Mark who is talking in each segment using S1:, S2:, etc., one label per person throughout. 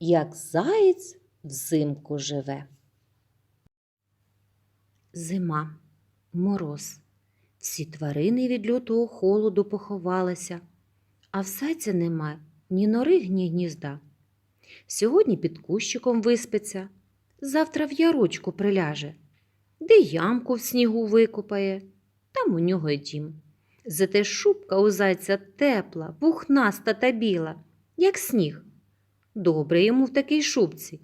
S1: як заєць взимку живе. Зима, мороз. Всі тварини від лютого холоду поховалися, а в зайця нема ні нори, ні гнізда. Сьогодні під кущиком виспиться, завтра в ярочку приляже, де ямку в снігу викопає, там у нього й дім. Зате шубка у зайця тепла, пухнаста та біла, як сніг. Добре йому в такій шубці,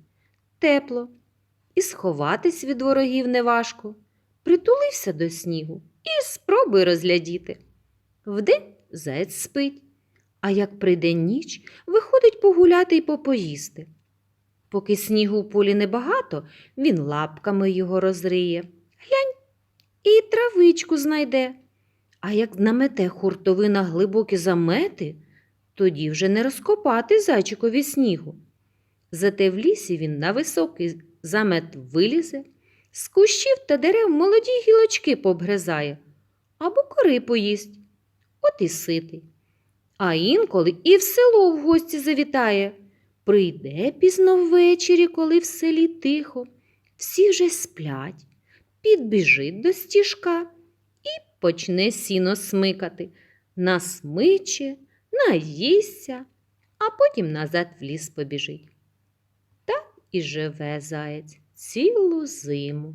S1: тепло, і сховатись від ворогів неважко. Притулився до снігу і спробуй розглядіти. Вдень заєць спить, а як прийде ніч, виходить погуляти й попоїсти. Поки снігу в полі небагато, він лапками його розриє. Глянь, і травичку знайде. А як намете хуртовина глибокі замети, тоді вже не розкопати зайчикові снігу. Зате в лісі він на високий замет вилізе, з кущів та дерев молоді гілочки пообгризає або кори поїсть, от і ситий. А інколи і в село в гості завітає. Прийде пізно ввечері, коли в селі тихо, всі вже сплять, підбіжить до стіжка і почне сіно смикати, насмиче, наїсться, а потім назад в ліс побіжить. Так і живе заєць цілу зиму.